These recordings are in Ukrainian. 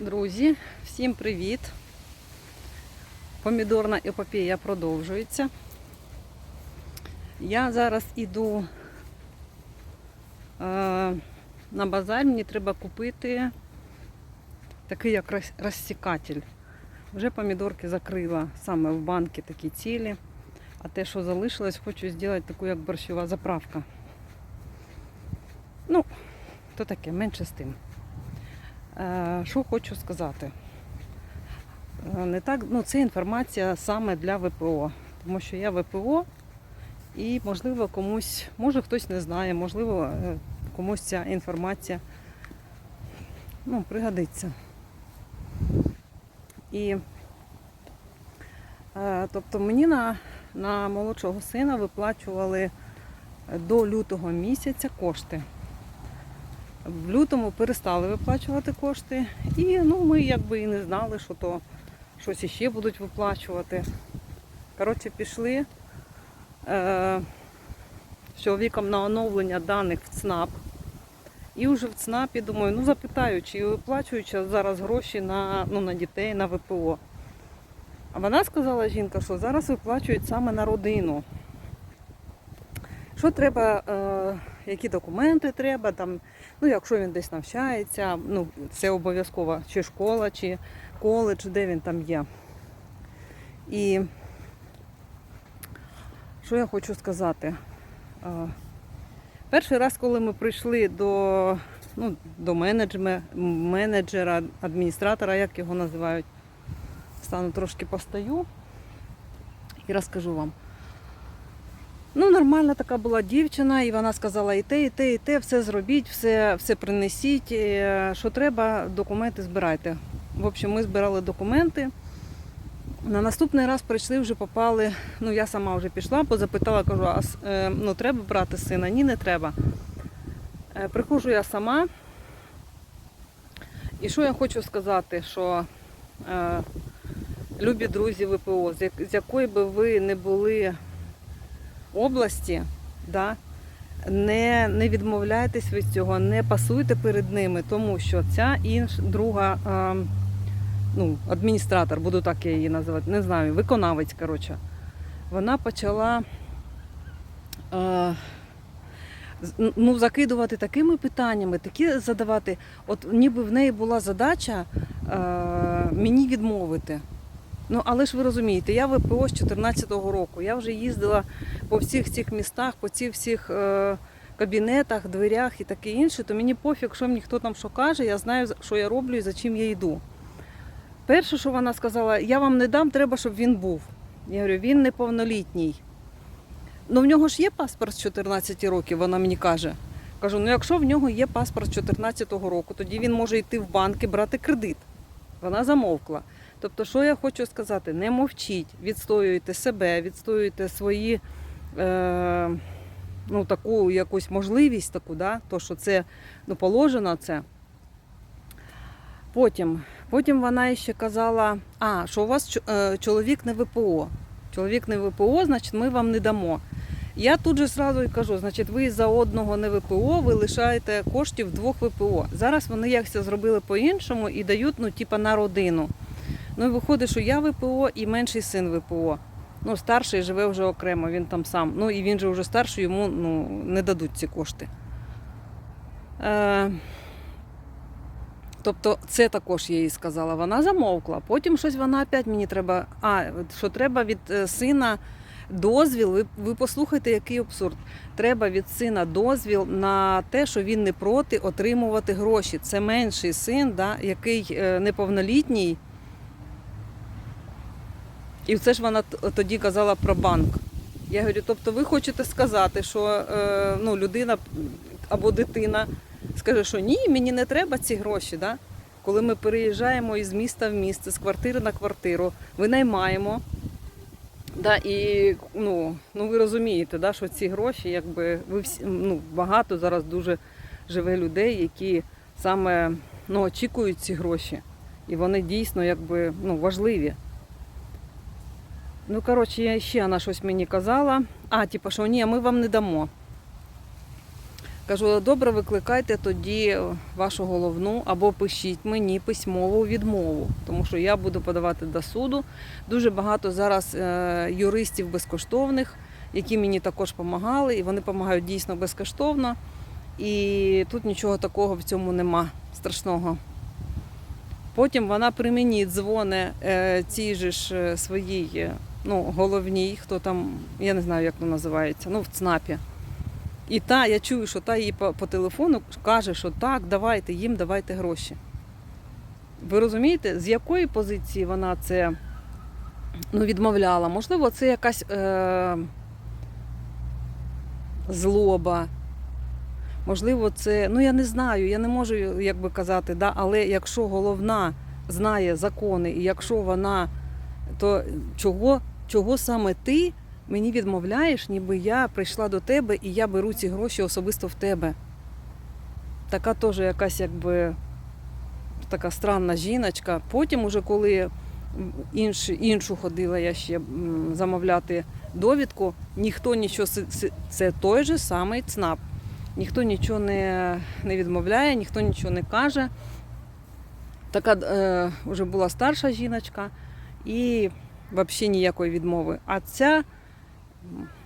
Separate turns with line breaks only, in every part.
Друзі, всім привіт! Помідорна епопея продовжується. Я зараз іду е, на базар, мені треба купити такий як розсікатель. Вже помідорки закрила саме в банки такі цілі. А те, що залишилось, хочу зробити таку як борщова заправка. Ну, то таке, менше з тим. Е, Що хочу сказати? Е, Не так, ну, це інформація саме для ВПО, тому що я ВПО і, можливо, комусь, може хтось не знає, можливо, е, комусь ця інформація ну, пригодиться. І тобто мені на, на молодшого сина виплачували до лютого місяця кошти. В лютому перестали виплачувати кошти, і ну, ми якби і не знали, що то щось іще будуть виплачувати. Коротше, пішли е, з чоловіком на оновлення даних в ЦНАП. І вже в ЦНАПі думаю, ну запитаю, чи виплачують зараз гроші на, ну, на дітей, на ВПО. А вона сказала жінка, що зараз виплачують саме на родину. Що треба, е, які документи треба, там, ну, якщо він десь навчається, ну, це обов'язково, чи школа, чи коледж, де він там є. І що я хочу сказати? Е, Перший раз, коли ми прийшли до, ну, до менеджме- менеджера, адміністратора, як його називають, стану трошки постаю і розкажу вам. Ну, нормальна така була дівчина, і вона сказала, і те, і те, і те, все зробіть, все, все принесіть, е, що треба, документи збирайте. В общем, ми збирали документи. На наступний раз прийшли, вже попали. Ну, я сама вже пішла, бо запитала, кажу, а е, ну, треба брати сина? Ні, не треба. Е, Приходжу я сама. І що я хочу сказати, що е, любі друзі ВПО, з якої би ви не були області, да, не, не відмовляйтесь від цього, не пасуйте перед ними, тому що ця інш, друга е, ну, адміністратор, буду так я її називати, не знаю, виконавець, коротше, вона почала з- ну, закидувати такими питаннями, такі задавати. От ніби в неї була задача е, мені відмовити. Ну, але ж ви розумієте, я ВПО з 2014 року. Я вже їздила по всіх цих містах, по цих всіх е, кабінетах, дверях і таке інше, то мені пофіг, що мені хто там що каже, я знаю, що я роблю і за чим я йду. Перше, що вона сказала, я вам не дам, треба, щоб він був. Я говорю, він неповнолітній. Ну, в нього ж є паспорт з 14 років, вона мені каже. Кажу, ну якщо в нього є паспорт з 14 року, тоді він може йти в банк і брати кредит. Вона замовкла. Тобто, що я хочу сказати, не мовчіть, відстоюйте себе, відстоюйте свої е, ну, таку якусь можливість, таку, да? то, що це ну, положено це. Потім, потім вона ще казала, а, що у вас е, чоловік не ВПО. Чоловік не ВПО, значить, ми вам не дамо. Я тут же сразу і кажу, значить, ви за одного не ВПО, ви лишаєте коштів двох ВПО. Зараз вони як це зробили по-іншому і дають, ну, типа, на родину. Ну і виходить, що я ВПО і менший син ВПО. Ну, старший живе вже окремо, він там сам. Ну і він же вже старший, йому ну, не дадуть ці кошти. Е, тобто це також я їй сказала. Вона замовкла. Потім щось вона опять мені треба. А, що треба від е, сина дозвіл. Ви, ви послухайте, який абсурд. Треба від сина дозвіл на те, що він не проти отримувати гроші. Це менший син, да, який е, неповнолітній. І це ж вона тоді казала про банк. Я говорю, тобто ви хочете сказати, що е, ну, людина або дитина скаже, що ні, мені не треба ці гроші. Да? Коли ми переїжджаємо із міста в місце, з квартири на квартиру, винаймаємо. Да, і ну, ну ви розумієте, да, що ці гроші, якби ви всі, ну, багато зараз дуже живе людей, які саме ну, очікують ці гроші. І вони дійсно якби, ну, важливі. Ну, коротше, я ще вона щось мені казала. А, типу, що ні, ми вам не дамо. Кажу, добре, викликайте тоді вашу головну або пишіть мені письмову відмову, тому що я буду подавати до суду. Дуже багато зараз е, юристів безкоштовних, які мені також допомагали, і вони допомагають дійсно безкоштовно. І тут нічого такого в цьому нема страшного. Потім вона при мені дзвоне е, цій же ж е, своїй ну, головній, хто там, я не знаю, як вона називається, ну в ЦНАПі. І та, я чую, що та їй по, по телефону каже, що так, давайте їм, давайте гроші. Ви розумієте, з якої позиції вона це ну, відмовляла? Можливо, це якась е, злоба. Можливо, це, ну я не знаю, я не можу як би казати, да, але якщо головна знає закони, і якщо вона, то чого, чого саме ти мені відмовляєш, ніби я прийшла до тебе і я беру ці гроші особисто в тебе. Така теж якась якби така странна жіночка. Потім, уже коли інш, іншу ходила я ще замовляти довідку, ніхто нічого, це- той же самий ЦНАП. Ніхто нічого не, не відмовляє, ніхто нічого не каже. Така е, вже була старша жіночка і взагалі ніякої відмови. А ця,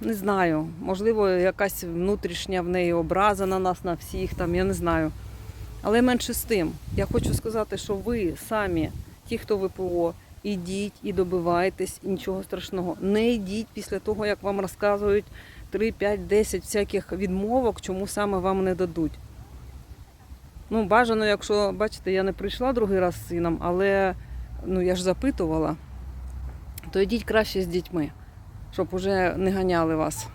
не знаю, можливо, якась внутрішня в неї образа на нас, на всіх, там, я не знаю. Але менше з тим, я хочу сказати, що ви самі, ті, хто ВПО, ідіть і добивайтесь, і нічого страшного. Не йдіть після того, як вам розказують 3, 5, 10 всяких відмовок, чому саме вам не дадуть. Ну, бажано, якщо, бачите, я не прийшла другий раз з сином, але ну, я ж запитувала, то йдіть краще з дітьми, щоб уже не ганяли вас.